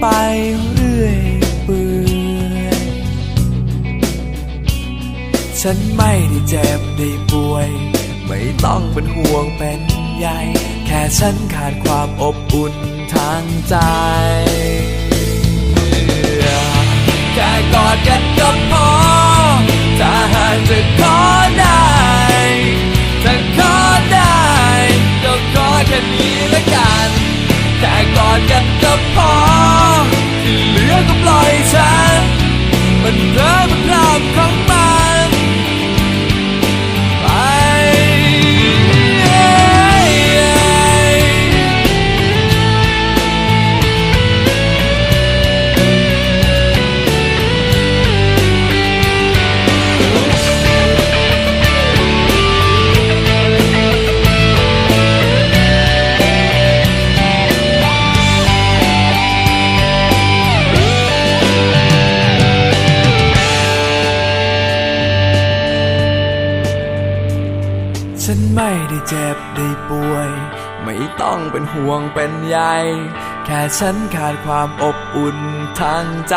ไปเรื่อยเปื่อยฉันไม่ได้เจ็บได้ป่วย ไม่ต้องเป็นห่วงเป็นใยแค่ฉันขาดความอบอุ่นทางใจ แค่กอดกันก็พอ ถ้าหากจะขอได้ถ้าขอได้ ก็ขอแค่นี้ละกัน แค่กอดกันก็พอ ที่เหลือก็ปล่อยฉัน มันเพ้อมมันรอบของมัน ฉันขาดความอบอุ่นทางใจ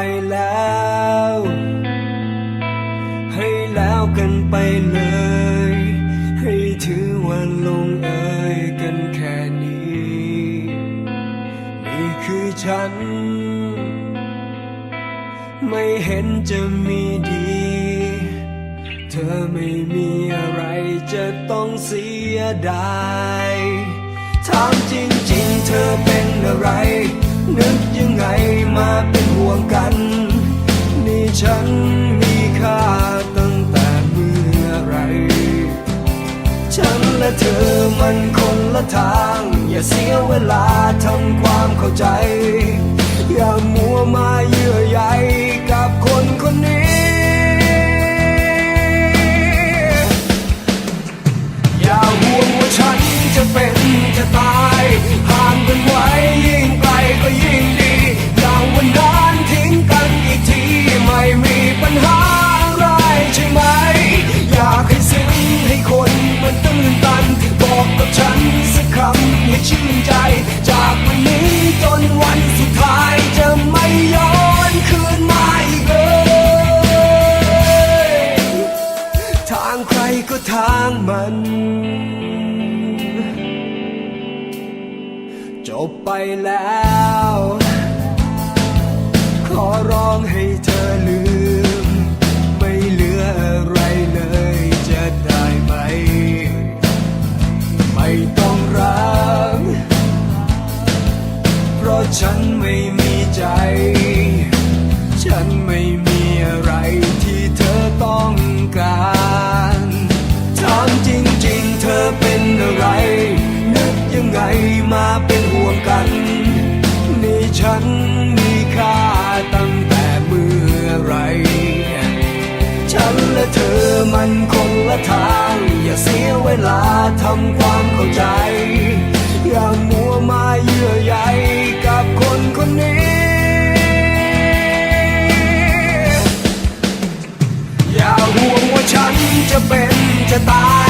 จบไปแล้วกันไปเลย ให้ถือว่าลงเอยกันแค่นี้ นี่คือฉัน ไม่เห็นจะมีดี เธอไม่มีอะไรจะต้องเสียดายถามจริงๆ เธอเป็นอะไร นึกยังไงมาเป็นห่วงกัน นี่ฉันมีค่าตั้งแต่เมื่อไร ฉันและเธอมันคนละทาง อย่าเสียเวลาทำความเข้าใจ อย่ามัวมาเยื่อใยกับคนคนนี้อย่าห่วงว่าฉันจะเป็นจะตายะฉันไม่มีใจ ฉันไม่มีอะไรที่เธอต้องการถามจริงๆ เธอเป็นอะไร นึกยังไงมาเป็นห่วงกัน นี่ฉันมีค่าตั้งแต่เมื่อไร ฉันและเธอมันคนละทาง อย่าเสียเวลาทำความเข้าใจ อย่ามัวมาเยื่อใยกับ คนคนนี้ อย่าห่วงว่าฉันจะเป็นจะตาย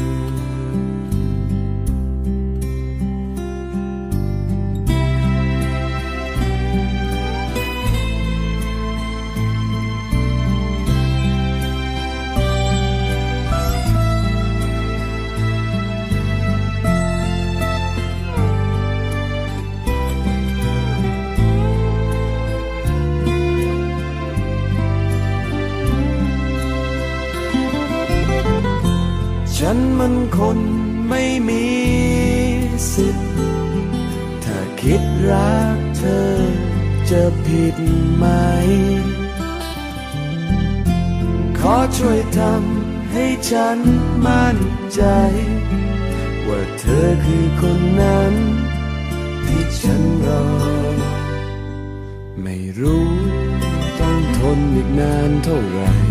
คนไม่มีสิทธิ์ ถ้าคิดรักเธอจะผิดไหม ขอช่วยทำให้ฉันมั่นใจ ว่าเธอคือคนนั้นที่ฉันรอ ไม่รู้ต้องทนอีกนานเท่าไหร่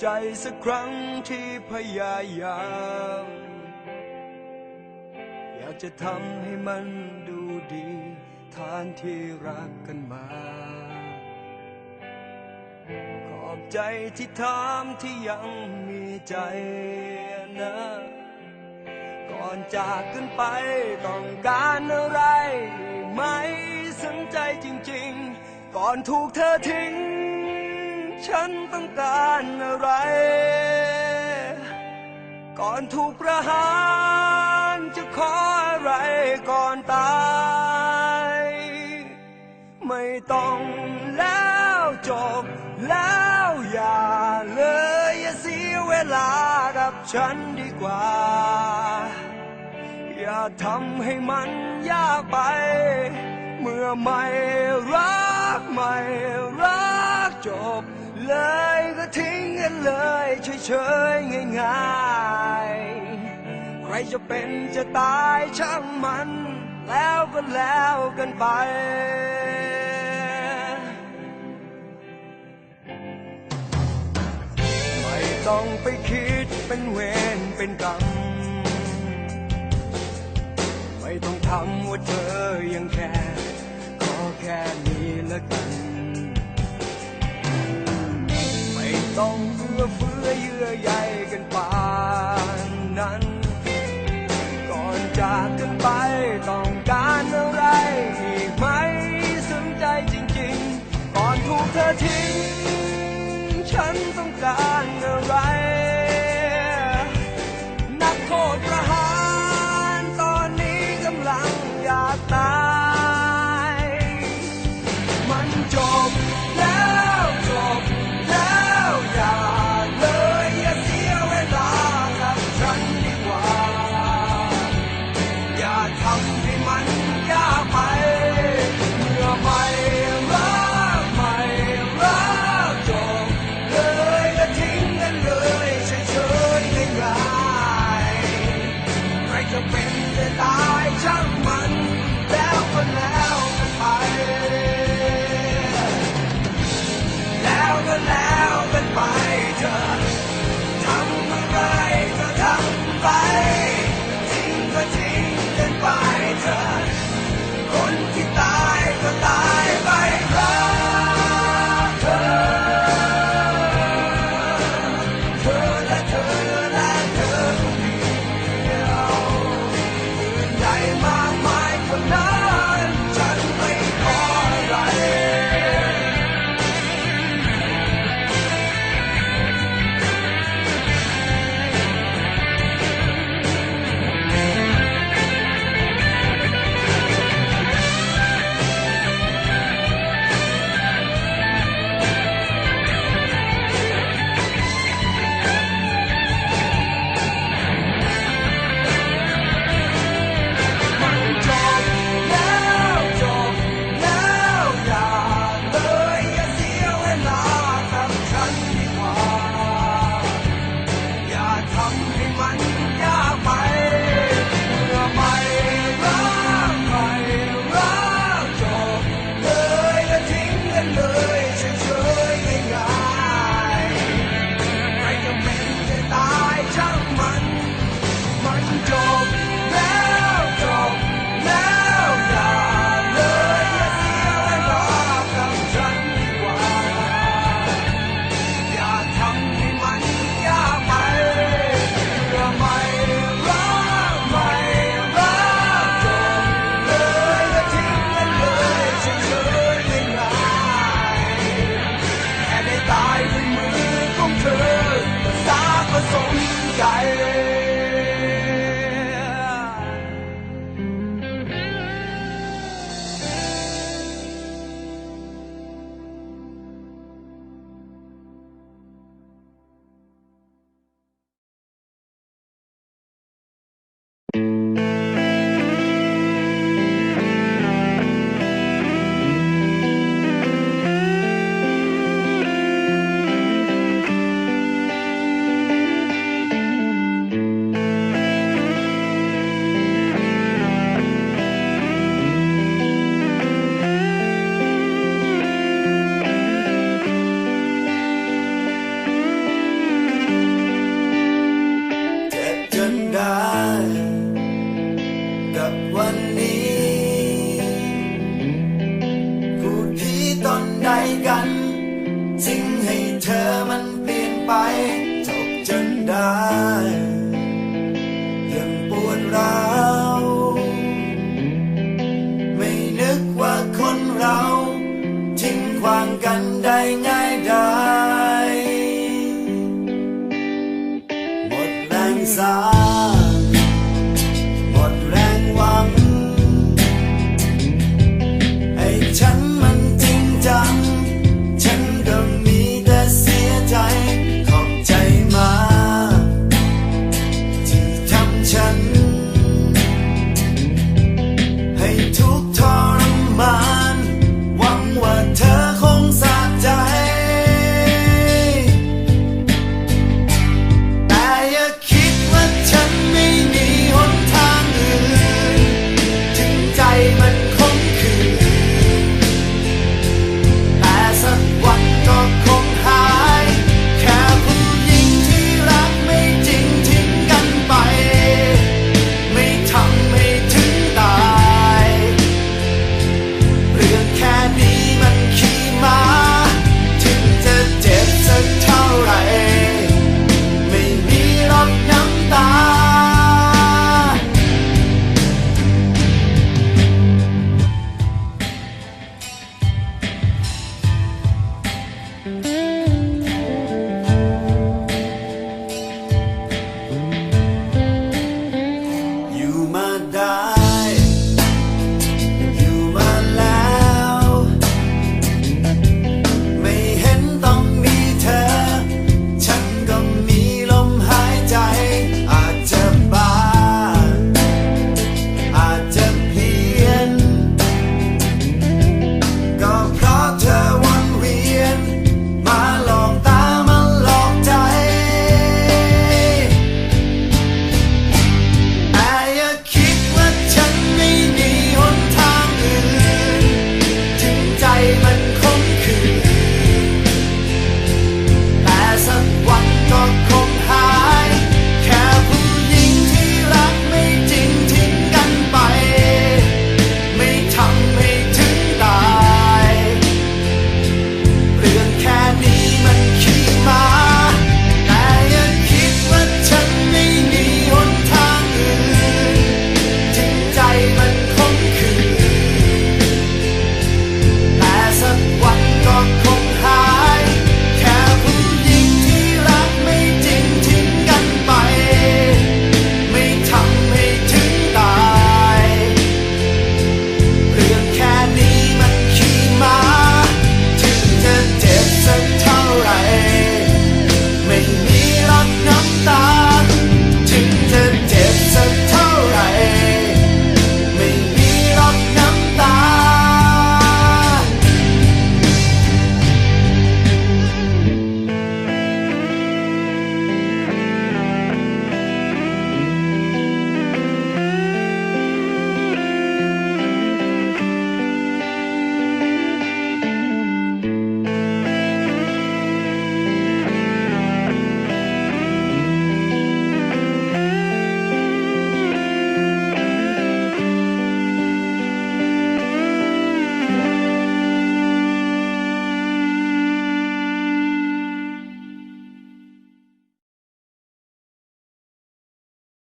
ใจสักครั้งที่พยายาม อยากจะทำให้มันดูดี ทานที่รักกันมา ขอบใจที่ถามที่ยังมีใจนะ ก่อนจากกันไปต้องการอะไร ไหมสนใจจริงๆ ก่อนถูกเธอทิ้ง ฉันต้องการอะไร ก่อนถูกประหารจะขออะไรก่อนตาย ไม่ต้องแล้วจบแล้วอย่าเลยอย่าเสียเวลากับฉันดีกว่า อย่าทำให้มันยากไป เมื่อไม่รักไม่รักจบ เลยก็ทิ้งกันเลยเฉยๆง่ายๆ ใครจะเป็นจะตายช่างมัน แล้วก็แล้วกันไป ไม่ต้องไปคิดเป็นเวรเป็นกรรม ไม่ต้องทำว่าเธอยังแค่ ขอแค่นี้ละกัน ต้องเอื้อเฟื้อเยื่อใยกันปานนั้น